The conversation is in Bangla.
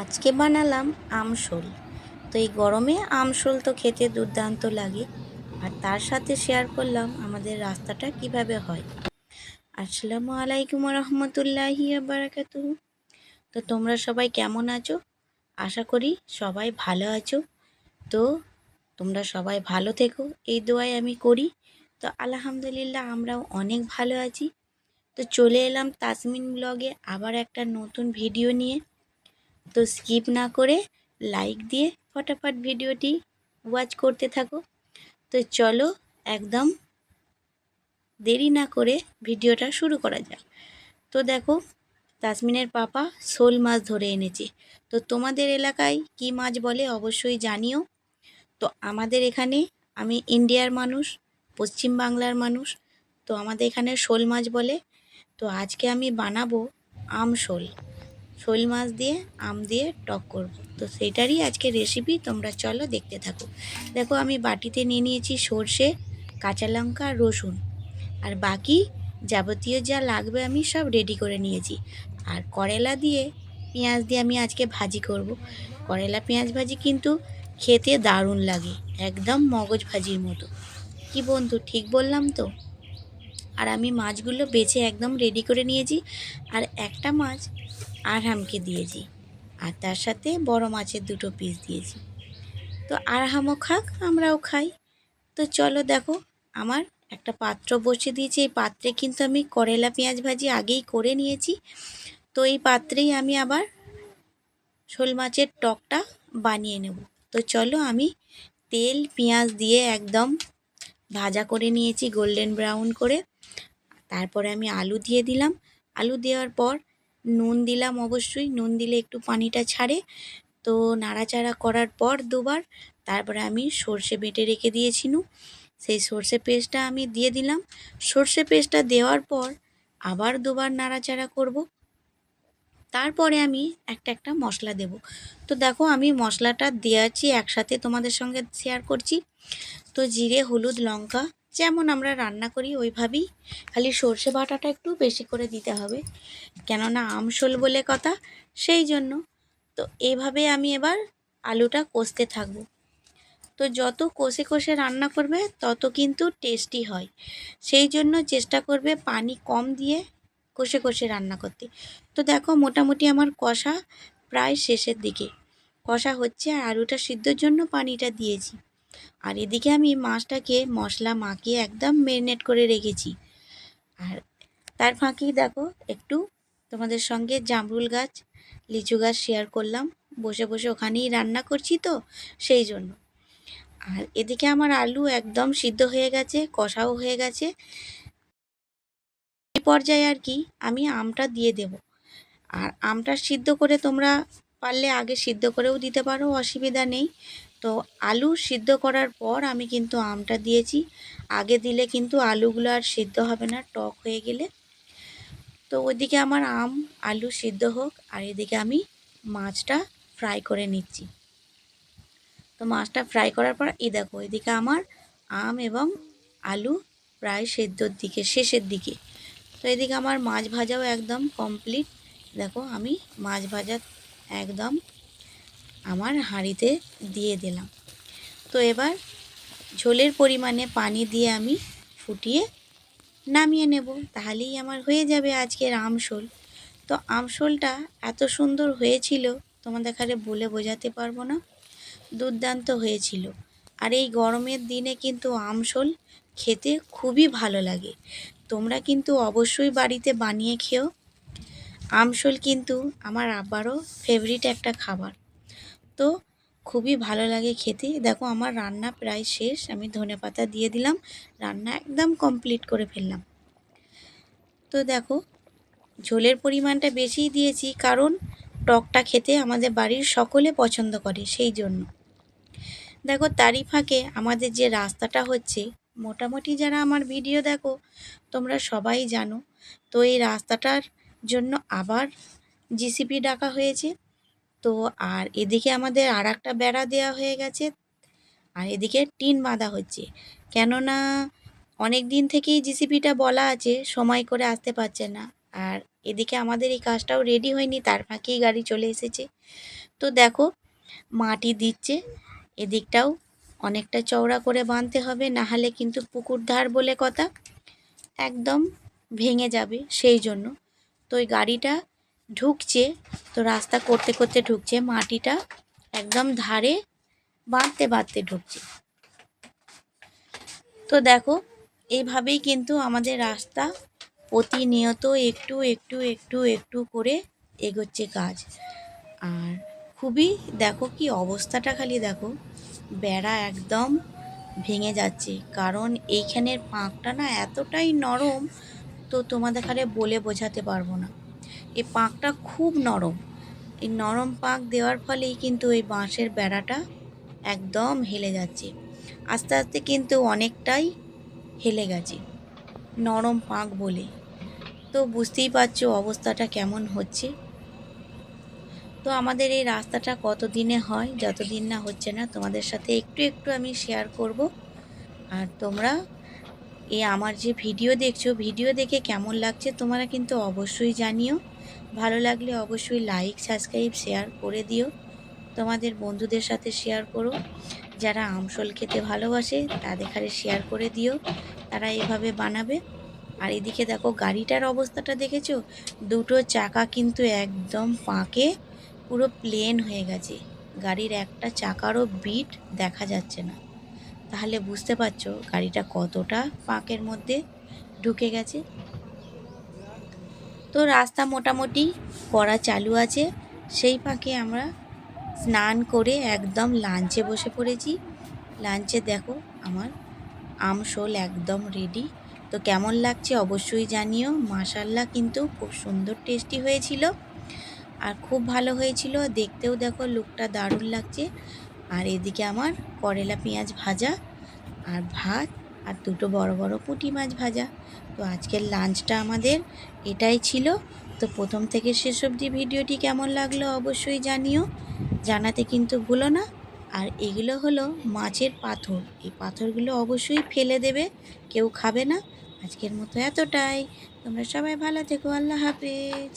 আজকে বানালাম আমশোল। তো এই গরমে আমশোল তো খেতে দুর্দান্ত লাগে। আর তার সাথে শেয়ার করলাম আমাদের রাস্তাটা কীভাবে হয়। আসসালামু আলাইকুম রহমতুল্লাহি বারাকাতু তো তোমরা সবাই কেমন আছো? আশা করি সবাই ভালো আছো। তো তোমরা সবাই ভালো থেকো। এই দোয়াই আমি করি। তো আলহামদুলিল্লাহ আমরাও অনেক ভালো আছি। তো চলে এলাম তাসমিন ব্লগে আবার একটা নতুন ভিডিও নিয়ে। তো স্কিপ না করে লাইক দিয়ে ফটাফট ভিডিওটি ওয়াচ করতে থাকো। তো চলো একদম দেরি না করে ভিডিওটা শুরু করা যাক। তো দেখো, তাসমিনের পাপা শোল মাছ ধরে এনেছে। তো তোমাদের এলাকায় কি মাছ বলে অবশ্যই জানিও। তো আমাদের এখানে আমি ইন্ডিয়ার মানুষ, পশ্চিম বাংলার মানুষ, তো আমাদের এখানে শোল মাছ বলে। তো আজকে আমি বানাবো আম শোল। শোল মাছ দিয়ে, আম দিয়ে টক করব। তো সেটারই আজকে রেসিপি তোমরা চলো দেখতে থাকো। দেখো, আমি বাটিতে নিয়ে নিয়েছি সর্ষে, কাঁচা লঙ্কা, রসুন। আর বাকি যাবতীয় যা লাগবে আমি সব রেডি করে নিয়েছি। আর করেলা দিয়ে, পেঁয়াজ দিয়ে আমি আজকে ভাজি করব। করেলা, পেঁয়াজ ভাজি কিন্তু খেতে দারুণ লাগে, একদম মগজ ভাজির মতো। কি বন্ধু, ঠিক বললাম তো? আর আমি মাছগুলো বেছে একদম রেডি করে নিয়েছি। আর একটা মাছ আরহামকে দিয়েছি। আর তার সাথে বড় মাছের দুটো পিস দিয়েছি। তো আরহামও খাক, আমরাও খাই। তো চলো দেখো, আমার একটা পাত্র বসিয়ে দিয়েছি। এই পাত্রে কিন্তু আমি করেলা পেঁয়াজ ভাজি আগেই করে নিয়েছি। তো এই পাত্রেই আমি আবার শোল মাছের টকটা বানিয়ে নেব। তো চলো আমি তেল, পেঁয়াজ দিয়ে একদম ভাজা করে নিয়েছি, গোল্ডেন ব্রাউন করে। তারপরে আমি আলু দিয়ে দিলাম। আলু দেওয়ার পর নুন দিলাম অবশ্যই, নুন দিলে একটু পানিটা ছাড়ে। তো নাড়াচাড়া করার পর দুবার, তারপরে আমি সর্ষে বেটে রেখে দিয়েছিনু সেই সর্ষে পেস্টটা আমি দিয়ে দিলাম। সর্ষে পেস্টটা দেওয়ার পর আবার দুবার নাড়াচাড়া করব। তারপরে আমি একটা একটা মশলা দেব। তো দেখো আমি মশলাটা দিয়েছি, একসাথে তোমাদের সঙ্গে শেয়ার করছি। তো জিরে, হলুদ, লঙ্কা যেমন আমরা রান্না করি, ওইভাবেই। খালি সর্ষে বাটাটা একটু বেশি করে দিতে হবে। কেননা আমশোল বলে কথা, সেই জন্য। তো এইভাবে আমি এবার আলুটা কষতে থাকব। তো যত কষে কষে রান্না করবে, তত কিন্তু টেস্টি হয়। সেই জন্য চেষ্টা করবে পানি কম দিয়ে কষে কষে রান্না করতে। তো দেখো, মোটামুটি আমার কষা প্রায় শেষের দিকে। কষা হচ্ছে, আর আলুটা সিদ্ধর জন্য পানিটা দিয়েছি। আর এদিকে আমি মাছটাকে মশলা মাখিয়ে একদম মেরিনেট করে রেখেছি। আর তার ফাঁকেই দেখো, একটু তোমাদের সঙ্গে জামরুল গাছ, লিচু গাছ শেয়ার করলাম। বসে বসে ওখানেই রান্না করছি তো, সেই জন্য। আর এদিকে আমার আলু একদম সিদ্ধ হয়ে গেছে, কষাও হয়ে গেছে। এই পর্যায়ে আর কি, আমি আমটা দিয়ে দেব। আর আমটা সিদ্ধ করে তোমরা পারলে আগে সিদ্ধ করেও দিতে পারো, অসুবিধা নেই। তো আলু সিদ্ধ করার পর আমি কিন্তু আমটা দিয়েছি। আগে দিলে কিন্তু আলুগুলো আর সিদ্ধ হবে না, টক হয়ে গেলে। তো ওইদিকে আমার আম, আলু সিদ্ধ হোক, আর এদিকে আমি মাছটা ফ্রাই করে নিচ্ছি। তো মাছটা ফ্রাই করার পর এই দেখো, এদিকে আমার আম এবং আলু প্রায় সেদ্ধর দিকে, শেষের দিকে। তো এদিকে আমার মাছ ভাজাও একদম কমপ্লিট। দেখো আমি মাছ ভাজা একদম আমার হাঁড়িতে দিয়ে দিলাম। তো এবার ঝোলের পরিমাণে পানি দিয়ে আমি ফুটিয়ে নামিয়ে নেব। তাহলেই আমার হয়ে যাবে আজকের আমশোল তো আমশোলটা এত সুন্দর হয়েছিল, তোমাদের কাছে বলে বোঝাতে পারব না, দুর্দান্ত হয়েছিল। আর এই গরমের দিনে কিন্তু আমশোল খেতে খুবই ভালো লাগে। তোমরা কিন্তু অবশ্যই বাড়িতে বানিয়ে খেও। আমশোল কিন্তু আমার আবারও ফেভারিট একটা খাবার। তো খুবই ভালো লাগে খেতে। দেখো আমার রান্না প্রায় শেষ, আমি ধনে পাতা দিয়ে দিলাম, রান্না একদম কমপ্লিট করে ফেললাম। তো দেখো, ঝোলের পরিমাণটা বেশিই দিয়েছি, কারণ টকটা খেতে আমাদের বাড়ির সকলে পছন্দ করে, সেই জন্য। দেখো, তারই ফাঁকে আমাদের যে রাস্তাটা হচ্ছে, মোটামুটি যারা আমার ভিডিও দেখো, তোমরা সবাই জানো। তো এই রাস্তাটার জন্য আবার জিসিপি ডাকা হয়েছে। তো আর এদিকে আমাদের আর একটা বেড়া দেওয়া হয়ে গেছে। আর এদিকে টিন বাঁধা হচ্ছে। কেননা অনেক দিন থেকেই জিসিপিটা বলা আছে, সময় করে আসতে পারছে না। আর এদিকে আমাদের এই কাজটাও রেডি হয়নি, তার ফাঁকেই গাড়ি চলে এসেছে। তো দেখো, মাটি দিচ্ছে, এদিকটাও অনেকটা চওড়া করে বাঁধতে হবে না হলে কিন্তু পুকুর ধার বলে কথা, একদম ভেঙে যাবে, সেই জন্য। তো ওই গাড়িটা ঢুকছে, তো রাস্তা করতে করতে ঢুকছে, মাটিটা একদম ধারে বাঁধতে বাঁধতে ঢুকছে। তো দেখো, এইভাবেই কিন্তু আমাদের রাস্তা প্রতিনিয়ত একটু একটু একটু একটু করে এগোচ্ছে কাজ আর খুবই দেখো কি অবস্থাটা খালি দেখো, বেড়া একদম ভেঙে যাচ্ছে। কারণ এইখানের পাঁকটা না এতটাই নরম, তো তোমাদের খালে বলে বোঝাতে পারব না। এই পাঁকটা খুব নরম। এই নরম পাঁক দেওয়ার ফলেই কিন্তু এই বাঁশের বেড়াটা একদম হেলে যাচ্ছে। আস্তে আস্তে কিন্তু অনেকটাই হেলে গেছে। নরম পাঁক বলে। তো বুঝতেই পারছ অবস্থাটা কেমন হচ্ছে। তো আমাদের এই রাস্তাটা কত দিনে হয়, যতদিন না হচ্ছে না, তোমাদের সাথে একটু একটু আমি শেয়ার করব। আর তোমরা এই আমার যে ভিডিও দেখছ ভিডিও দেখে কেমন লাগছে তোমরা কিন্তু অবশ্যই জানিও। ভালো লাগলে অবশ্যই লাইক সাবস্ক্রাইব শেয়ার করে দিও। তোমাদের বন্ধুদের সাথে শেয়ার করো। যারা আমসল খেতে ভালোবাসে, তাদের খালি শেয়ার করে দিও। তারা এভাবে বানাবে। আর এদিকে দেখো, গাড়িটার অবস্থাটা দেখেছ? দুটো চাকা কিন্তু একদম পাঁকে পুরো প্লেন হয়ে গেছে। গাড়ির একটা চাকারও বিট দেখা যাচ্ছে না। তাহলে বুঝতে পারছ, গাড়িটা কতটা ফাঁকের মধ্যে ঢুকে গেছে। তো রাস্তা মোটামুটি করা চালু আছে। সেই ফাঁকে আমরা স্নান করে একদম লাঞ্চে বসে পড়েছি। লাঞ্চে দেখো আমার আমশোল একদম রেডি তো কেমন লাগছে অবশ্যই জানিও। মাশাল্লাহ কিন্তু খুব সুন্দর টেস্টি হয়েছিল। আর খুব ভালো হয়েছিল। দেখতেও দেখো লুকটা দারুণ লাগছে। আর এদিকে আমার করলা পেঁয়াজ ভাজা। আর ভাত আর দুটো বড় বড় পুঁটি মাছ ভাজা। তো আজকের লাঞ্চটা আমাদের এটাই ছিল। তো প্রথম থেকে শেষ অবধি ভিডিওটি কেমন লাগল অবশ্যই জানিও। জানাতে কিন্তু ভুলো না। আর এগুলো হলো মাছের পাথর। এই পাথরগুলো অবশ্যই ফেলে দেবে, কেউ খাবে না। আজকের মতো এতটাই। তোমরা সবাই ভালো থেকো। আল্লাহ হাফেজ।